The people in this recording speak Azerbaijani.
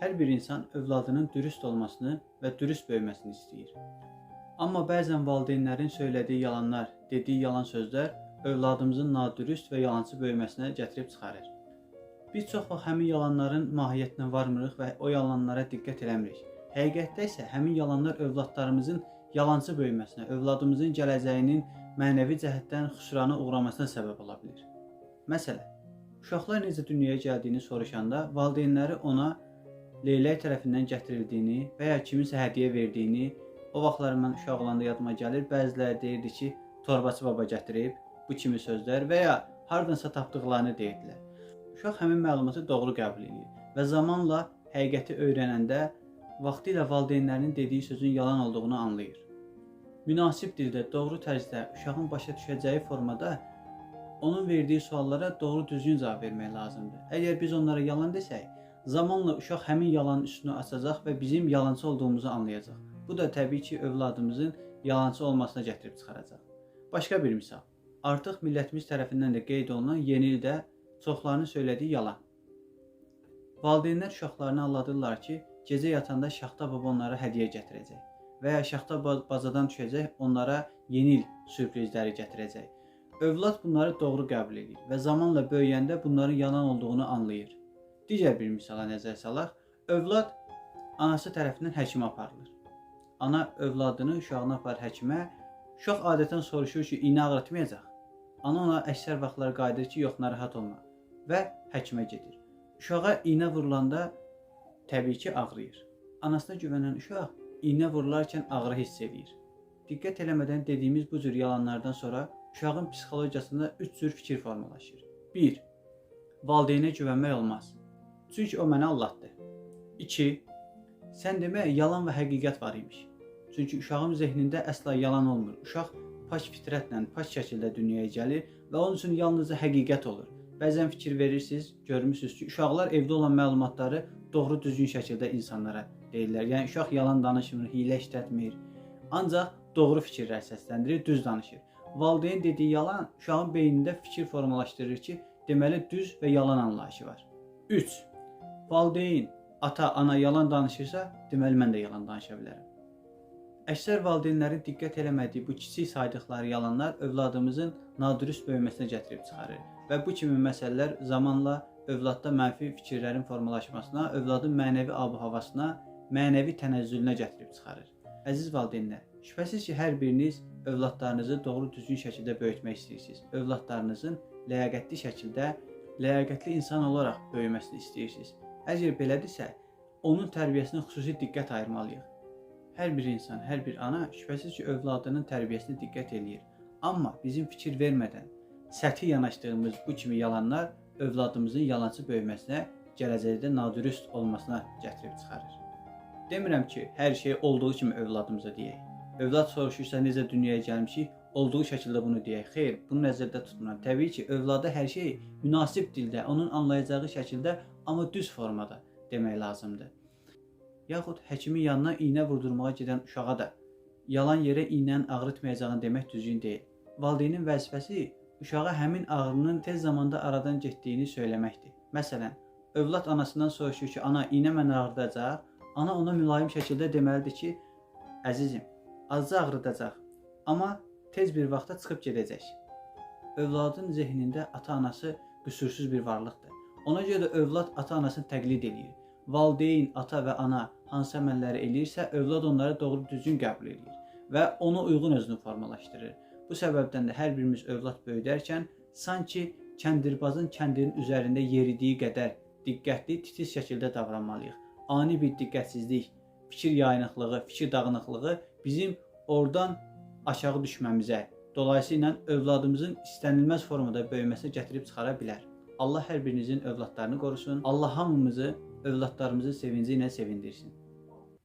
Hər bir insan övladının dürüst olmasını və dürüst böyüməsini istəyir. Amma bəzən valideynlərin söylədiyi yalanlar, dediyi yalan sözlər övladımızın nadürüst və yalançı böyüməsinə gətirib çıxarır. Biz çox vaxt həmin yalanların mahiyyətinə varmırıq və o yalanlara diqqət eləmirik. Həqiqətdə isə həmin yalanlar övladlarımızın yalançı böyüməsinə, övladımızın gələcəyinin mənəvi cəhətdən xüsrana uğramasına səbəb ola bilər. Məsələn, uşaqlar necə dünyaya gəldiyini soruşanda valideynləri ona leylək tərəfindən gətirildiyini və ya kiminsə hədiyyə verdiyini, o vaxtlar mən uşaq olanda yadıma gəlir, bəziləri deyirdi ki, torbaçı baba gətirib bu kimi sözlər və ya hardansa tapdıqlarını deyirdilər. Uşaq həmin məlumatı doğru qəbul edir və zamanla həqiqəti öyrənəndə vaxtilə valideynlərinin dediyi sözün yalan olduğunu anlayır. Münasib dildə, doğru tərzdə uşağın başa düşəcəyi formada onun verdiyi suallara doğru düzgün cavab vermək lazımdır. Əgər biz onlara yalan desək, zamanla uşaq həmin yalanın üstünü açacaq və bizim yalançı olduğumuzu anlayacaq. Bu da təbii ki, övladımızın yalançı olmasına gətirib çıxaracaq. Başqa bir misal. Artıq millətimiz tərəfindən də qeyd olunan yeni ildə çoxlarının söylədiyi yalan. Valideynlər uşaqlarını aldadırlar ki, gecə yatanda Şaxta baba onlara hədiyyə gətirəcək və ya Şaxta bacadan düşəcək, onlara yeni il sürprizləri gətirəcək. Övlad bunları doğru qəbul edir və zamanla böyüyəndə bunların yalan olduğunu anlayır. Digər bir misala nəzər salaq. Övlad anası tərəfindən həkimə aparılır. Ana övladını, uşağını apar həkimə. Uşaq adətən soruşur ki, iynə ağrıtmayacaq. Ana ona əksər vaxtlar qayıdır ki, yox, narahat olma və həkimə gedir. Uşağa iynə vurulanda təbii ki, ağrıyır. Anasına güvənən uşaq iynə vurularkən ağrı hiss edir. Diqqət eləmədən dediyimiz bu cür yalanlardan sonra uşağın psixologiyasında 3 cür fikir formalaşır. 1. Valideynə güvənmək olmaz. Çünki o məni aldatdı. 2. Sən demə yalan və həqiqət var imiş. Çünki uşağın zehnində əsla yalan olmur. Uşaq pak fitrətlə, pak şəkildə dünyaya gəlir və onun üçün yalnızca həqiqət olur. Bəzən fikir verirsiniz, görmüsüz ki, uşaqlar evdə olan məlumatları doğru düzgün şəkildə insanlara deyirlər. Yəni uşaq yalan danışmır, hiylə işlətmir. Ancaq doğru fikirlər səsləndirir, düz danışır. Valideyn dediyi yalan uşağın beynində fikir formalaşdırır ki, deməli düz və yalan anlayışı var. 3. Valideyn, ata, ana yalan danışırsa, deməli mən də yalan danışa bilərəm. Əksər valideynlərin diqqət eləmədiyi bu kiçik saydıqları yalanlar övladımızın nadürüst böyüməsinə gətirib çıxarır və bu kimi məsələlər zamanla övladda mənfi fikirlərin formalaşmasına, övladın mənəvi ab-havasına, mənəvi tənəzzülünə gətirib çıxarır. Əziz valideynlər, şübhəsiz ki, hər biriniz övladlarınızı doğru düzgün şəkildə böyütmək istəyirsiniz. Övladlarınızın ləyaqətli şəkildə, ləyaqətli insan olaraq böyüməsini istəyirsiniz. Əgər belədirsə, onun tərbiyəsinə xüsusi diqqət ayırmalıyıq. Hər bir insan, hər bir ana şübhəsiz ki, övladının tərbiyəsinə diqqət eləyir. Amma bizim fikir vermədən səthi yanaşdığımız bu kimi yalanlar övladımızın yalançı böyüməsinə, gələcəkdə nadürüst olmasına gətirib çıxarır. Demirəm ki, hər şey olduğu kimi övladımıza deyək. Övlad soruşursa necə dünyaya gəlmişik, olduğu şəkildə bunu deyək. Xeyr, bunu nəzərdə tutmuram. Təbii ki, övlada hər şey münasib dildə, onun anlayacağı şəkildə, amma düz formada demək lazımdır. Yaxud həkimin yanına iynə vurdurmağa gedən uşağa da yalan yerə iynənin ağrıtmayacağını demək düzgün deyil. Valideynin vəzifəsi uşağa həmin ağrının tez zamanda aradan getdiyini söyləməkdir. Məsələn, övlad anasından soruşur ki, ana iynə məni ağrıdacaq. Ana ona mülayim şəkildə deməlidir ki, əzizim, azca ağrıdacaq, amma tez bir vaxtda çıxıb gedəcək. Övladın zehnində ata-anası qüsursuz bir varlıqdır. Ona görə də övlad ata-anasını təqlid eləyir. Valideyn, ata və ana hansı əməlləri eləyirsə, övlad onları doğru düzgün qəbul eləyir və ona uyğun özünü formalaşdırır. Bu səbəbdən də hər birimiz övlad böyüdərkən sanki kəndirbazın kəndinin üzərində yeridiyi qədər diqqətli, titiz şəkildə davranmalıyıq. Ani bir diqqətsizlik, fikir yayınıqlığı, fikir dağınıqlığı bizim oradan aşağı düşməmizə, dolayısıyla övladımızın istənilməz formada böyüməsinə gətirib çıxara bilər. Allah hər birinizin övladlarını qorusun. Allah hamımızı övladlarımızın sevinci ilə sevindirsin.